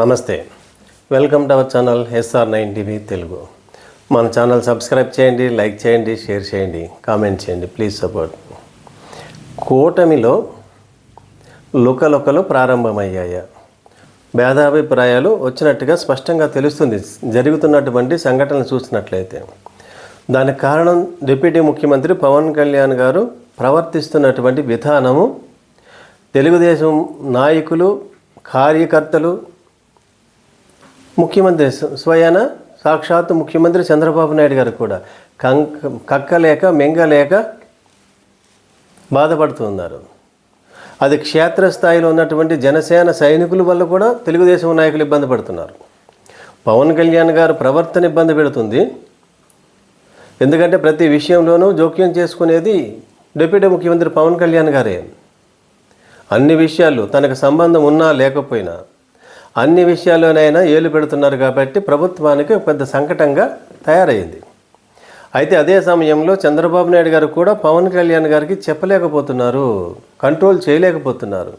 నమస్తే. Welcome to our channel SR nine TV Telugu. మన channel subscribe చేయండి like చేయండి షేర్ చేయండి కామెంట్ చేయండి ప్లీజ్ సపోర్ట్. కూటమిలో లుకలుకలు ప్రారంభమయ్యాయి. భేదాభిప్రాయాలు వచ్చినట్టుగా స్పష్టంగా తెలుస్తుంది. జరుగుతున్నటువంటి సంఘటనలు చూసినట్లయితే. దానికి కారణం డిప్యూటీ ముఖ్యమంత్రి పవన్ కళ్యాణ్ గారు ప్రవర్తిస్తున్నటువంటి విధానము తెలుగుదేశం నాయకులు కార్యకర్తలు ముఖ్యమంత్రి స్వ- స్వయాన సాక్షాత్ ముఖ్యమంత్రి చంద్రబాబు నాయుడు గారు కూడా కంక కక్కలేక మెంగలేక బాధపడుతున్నారు. అది క్షేత్రస్థాయిలో ఉన్నటువంటి జనసేన సైనికుల వల్ల కూడా తెలుగుదేశం నాయకులు ఇబ్బంది పడుతున్నారు. పవన్ కళ్యాణ్ గారు ప్రవర్తన ఇబ్బంది పెడుతుంది. ఎందుకంటే ప్రతి విషయంలోనూ జోక్యం చేసుకునేది డిప్యూటీ ముఖ్యమంత్రి పవన్ కళ్యాణ్ గారే. అన్ని విషయాలు తనకు సంబంధం ఉన్నా లేకపోయినా అన్ని విషయాల్లోనైనా ఏలు పెడుతున్నారు కాబట్టి ప్రభుత్వానికి పెద్ద సంకటంగా తయారైంది. అయితే అదే సమయంలో చంద్రబాబు నాయుడు గారు కూడా పవన్ కళ్యాణ్ గారికి చెప్పలేకపోతున్నారు కంట్రోల్ చేయలేకపోతున్నారు.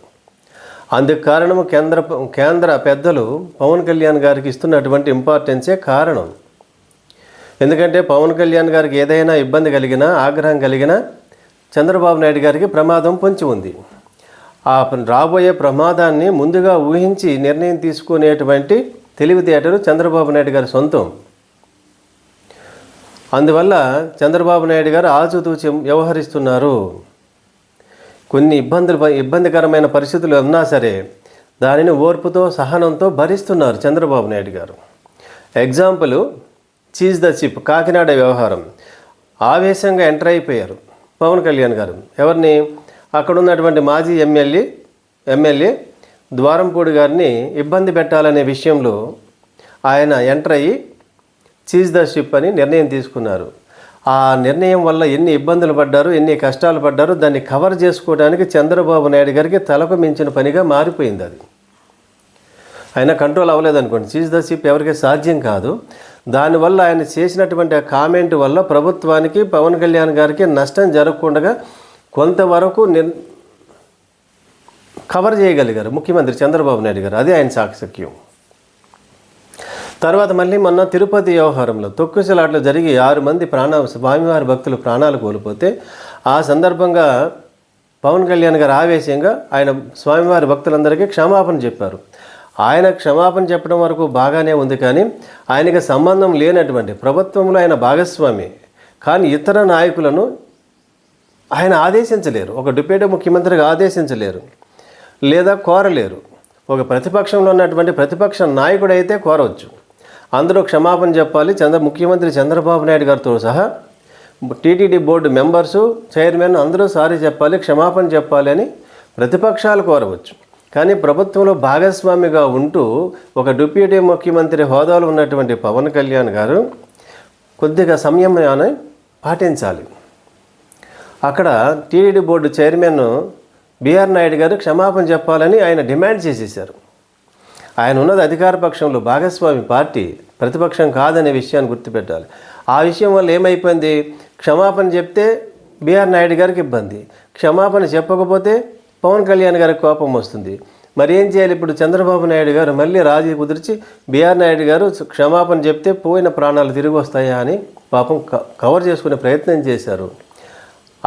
అందుకు కారణం కేంద్ర కేంద్ర పెద్దలు పవన్ కళ్యాణ్ గారికి ఇస్తున్నటువంటి ఇంపార్టెన్సే కారణం. ఎందుకంటే పవన్ కళ్యాణ్ గారికి ఏదైనా ఇబ్బంది కలిగినా ఆగ్రహం కలిగినా చంద్రబాబు నాయుడు గారికి ప్రమాదం పొంచి ఉంది. ఆ రాబోయే ప్రమాదాన్ని ముందుగా ఊహించి నిర్ణయం తీసుకునేటువంటి తెలివితేటలు చంద్రబాబు నాయుడు గారి సొంతం. అందువల్ల చంద్రబాబు నాయుడు గారు ఆచితూచి వ్యవహరిస్తున్నారు. కొన్ని ఇబ్బందులు ఇబ్బందికరమైన పరిస్థితులు ఉన్నా సరే దానిని ఓర్పుతో సహనంతో భరిస్తున్నారు Chandrababu Naidu garu. Example seize the ship Kakinada వ్యవహారం. ఆవేశంగా ఎంటర్ అయిపోయారు పవన్ కళ్యాణ్ గారు. ఎవరిని? అక్కడ ఉన్నటువంటి మాజీ ఎమ్మెల్యే ఎమ్మెల్యే ద్వారంపూడి గారిని ఇబ్బంది పెట్టాలనే విషయంలో ఆయన ఎంటర్ అయ్యి చీజ్ ద షిప్ అని నిర్ణయం తీసుకున్నారు. ఆ నిర్ణయం వల్ల ఎన్ని ఇబ్బందులు పడ్డారు ఎన్ని కష్టాలు పడ్డారు దాన్ని కవర్ చేసుకోవడానికి చంద్రబాబు నాయుడు గారికి తలకు మించిన పనిగా మారిపోయింది అది. ఆయన కంట్రోల్ అవ్వలేదనుకోండి చీజ్ ద షిప్ ఎవరికి సాధ్యం కాదు. దానివల్ల ఆయన చేసినటువంటి ఆ కామెంట్ వల్ల ప్రభుత్వానికి పవన్ కళ్యాణ్ గారికి నష్టం జరగకుండా కొంతవరకు నిర్ కవర్ చేయగలిగారు ముఖ్యమంత్రి చంద్రబాబు నాయుడు గారు. అదే ఆయన సాక్షక్యం. తర్వాత మళ్ళీ మొన్న తిరుపతి వ్యవహారంలో తొక్కుసలాట్లు జరిగి ఆరు మంది ప్రాణ స్వామివారి భక్తులు ప్రాణాలు కోల్పోతే ఆ సందర్భంగా పవన్ కళ్యాణ్ గారు ఆవేశంగా ఆయన స్వామివారి భక్తులందరికీ క్షమాపణ చెప్పారు. ఆయన క్షమాపణ చెప్పడం వరకు బాగానే ఉంది కానీ ఆయనకి సంబంధం లేనటువంటి ప్రభుత్వంలో ఆయన భాగస్వామి. కానీ ఇతర నాయకులను ఆయన ఆదేశించలేరు. ఒక డిప్యూటీ ముఖ్యమంత్రిగా ఆదేశించలేరు. లేదా కోరలేరు. ఒక ప్రతిపక్షంలో ఉన్నటువంటి ప్రతిపక్ష నాయకుడైతే కోరవచ్చు. అందరూ క్షమాపణ చెప్పాలి. చంద్ర ముఖ్యమంత్రి చంద్రబాబు నాయుడు గారితో సహా టీటీడీ బోర్డు మెంబర్సు చైర్మన్ అందరూ సారీ చెప్పాలి క్షమాపణ చెప్పాలి అని ప్రతిపక్షాలు కోరవచ్చు. కానీ ప్రభుత్వంలో భాగస్వామిగా ఉంటూ ఒక డిప్యూటీ ముఖ్యమంత్రి హోదాలో ఉన్నటువంటి పవన్ కళ్యాణ్ గారు కొద్దిగా సంయమనాన్ని పాటించాలి. అక్కడ TTD board chairman BR Naidu garu క్షమాపణ చెప్పాలని ఆయన డిమాండ్ చేసేశారు. ఆయన ఉన్నది అధికార పక్షంలో భాగస్వామి పార్టీ ప్రతిపక్షం కాదనే విషయాన్ని గుర్తుపెట్టాలి. ఆ విషయం వల్ల ఏమైపోయింది? క్షమాపణ చెప్తే బీఆర్ నాయుడు గారికి ఇబ్బంది. క్షమాపణ చెప్పకపోతే పవన్ కళ్యాణ్ గారికి కోపం వస్తుంది. మరి ఏం చేయాలి ఇప్పుడు? చంద్రబాబు నాయుడు గారు మళ్ళీ రాజీ కుదిర్చి బీఆర్ నాయుడు గారు క్షమాపణ చెప్తే పోయిన ప్రాణాలు తిరిగి వస్తాయా అని పాపం కవర్ చేసుకునే ప్రయత్నం చేశారు.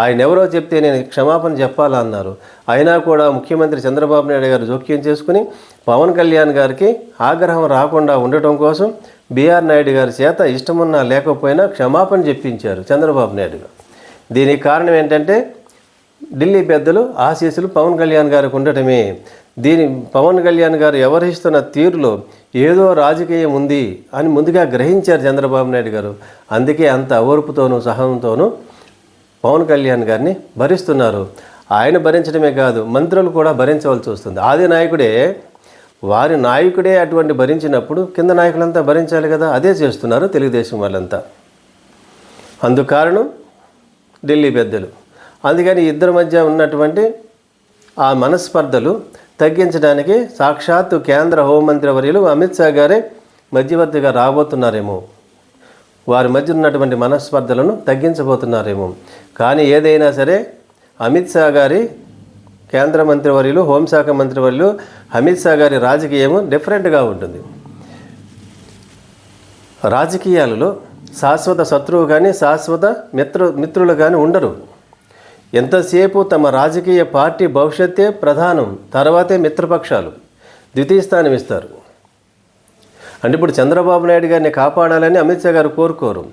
ఆయన ఎవరో చెప్తే నేను క్షమాపణ చెప్పాలా అన్నారు. అయినా కూడా ముఖ్యమంత్రి చంద్రబాబు నాయుడు గారు జోక్యం చేసుకుని పవన్ కళ్యాణ్ గారికి ఆగ్రహం రాకుండా ఉండటం కోసం బీఆర్ నాయుడు గారి చేత ఇష్టమున్నా లేకపోయినా క్షమాపణ చెప్పించారు చంద్రబాబు నాయుడు గారు. దీనికి కారణం ఏంటంటే ఢిల్లీ పెద్దలు ఆశీస్సులు పవన్ కళ్యాణ్ గారికి ఉండటమే. దీని పవన్ కళ్యాణ్ గారు వ్యవహరిస్తున్న తీరులో ఏదో రాజకీయం ఉంది అని ముందుగా గ్రహించారు చంద్రబాబు నాయుడు గారు. అందుకే అంత ఓర్పుతోనూ సహనంతోనూ పవన్ కళ్యాణ్ గారిని భరిస్తున్నారు. ఆయన భరించడమే కాదు మంత్రులు కూడా భరించవలసి వస్తుంది. ఆది నాయకుడే వారి నాయకుడే అటువంటి భరించినప్పుడు కింద నాయకులంతా భరించాలి కదా అదే చేస్తున్నారు తెలుగుదేశం వాళ్ళంతా. అందుకు కారణం ఢిల్లీ పెద్దలు. అందుకని ఇద్దరి మధ్య ఉన్నటువంటి ఆ మనస్పర్ధలు తగ్గించడానికి సాక్షాత్తు కేంద్ర హోంమంత్రి వర్యులు అమిత్ షా గారే మధ్యవర్తిగా రాబోతున్నారేమో. వారి మధ్య ఉన్నటువంటి మనస్పర్ధలను తగ్గించబోతున్నారేమో. కానీ ఏదైనా సరే అమిత్ షా గారి కేంద్ర మంత్రివర్యులు హోంశాఖ మంత్రివర్యులు అమిత్ షా గారి రాజకీయం డిఫరెంట్గా ఉంటుంది. రాజకీయాలలో శాశ్వత శత్రువు కానీ శాశ్వత మిత్రు మిత్రులు కానీ ఉండరు. ఎంతసేపు తమ రాజకీయ పార్టీ భవిష్యత్తే ప్రధానం తర్వాతే మిత్రపక్షాలు ద్వితీయ స్థానం ఇస్తారు. అంటే ఇప్పుడు చంద్రబాబు నాయుడు గారిని కాపాడాలని అమిత్ షా గారు కోరుకోరు.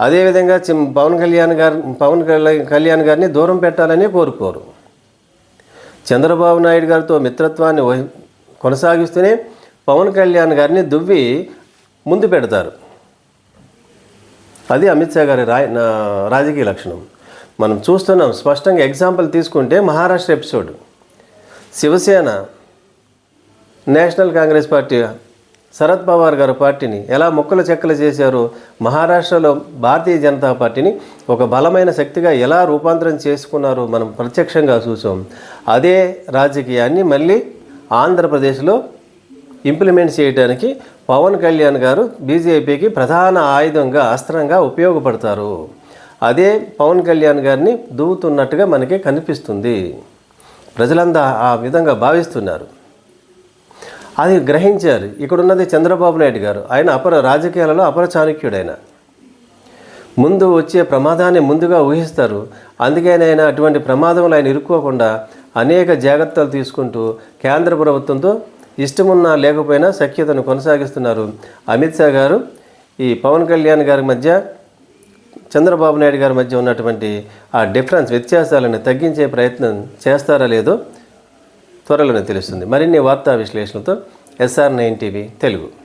అదేవిధంగా పవన్ కళ్యాణ్ గారు పవన్ కళ్యాణ్ కళ్యాణ్ గారిని దూరం పెట్టాలని కోరుకోరు. చంద్రబాబు నాయుడు గారితో మిత్రత్వాన్ని వహి- కొనసాగిస్తూనే పవన్ కళ్యాణ్ గారిని దువ్వి ముందు పెడతారు. అది అమిత్ షా గారి రాజకీయ లక్షణం. మనం చూస్తున్నాం స్పష్టంగా ఎగ్జాంపుల్ తీసుకుంటే Maharashtra episode. Shiv Sena national Congress party Sharad Pawar garu పార్టీని ఎలా మొక్కలు చెక్కలు చేశారో? మహారాష్ట్రలో భారతీయ జనతా పార్టీని ఒక బలమైన శక్తిగా ఎలా రూపాంతరం చేసుకున్నారో? మనం ప్రత్యక్షంగా చూసాం. అదే రాజకీయాన్ని మళ్ళీ ఆంధ్రప్రదేశ్లో ఇంప్లిమెంట్ చేయడానికి పవన్ కళ్యాణ్ గారు బీజేపీకి ప్రధాన ఆయుధంగా అస్త్రంగా ఉపయోగపడతారు. అదే పవన్ కళ్యాణ్ గారిని దూవుతున్నట్టుగా మనకి కనిపిస్తుంది. ప్రజలంతా ఆ విధంగా భావిస్తున్నారు. అది గ్రహించారు. ఇక్కడ ఉన్నది చంద్రబాబు నాయుడు గారు. ఆయన అపర రాజకీయాలలో అపర చాణక్యుడైన. ముందు వచ్చే ప్రమాదాన్ని ముందుగా ఊహిస్తారు. అందుకే ఆయన అటువంటి ప్రమాదంలో ఆయన ఇరుక్కోకుండా అనేక జాగ్రత్తలు తీసుకుంటూ కేంద్ర ప్రభుత్వంతో ఇష్టమున్నా లేకపోయినా సఖ్యతను కొనసాగిస్తున్నారు. అమిత్ షా గారు ఈ పవన్ కళ్యాణ్ గారి మధ్య చంద్రబాబు నాయుడు గారి మధ్య ఉన్నటువంటి ఆ డిఫరెన్స్ వ్యత్యాసాలను తగ్గించే ప్రయత్నం చేస్తారా లేదో త్వరలోనే తెలుస్తుంది. మరిన్ని వార్తా విశ్లేషణతో ఎస్ఆర్ నైన్ టీవీ తెలుగు.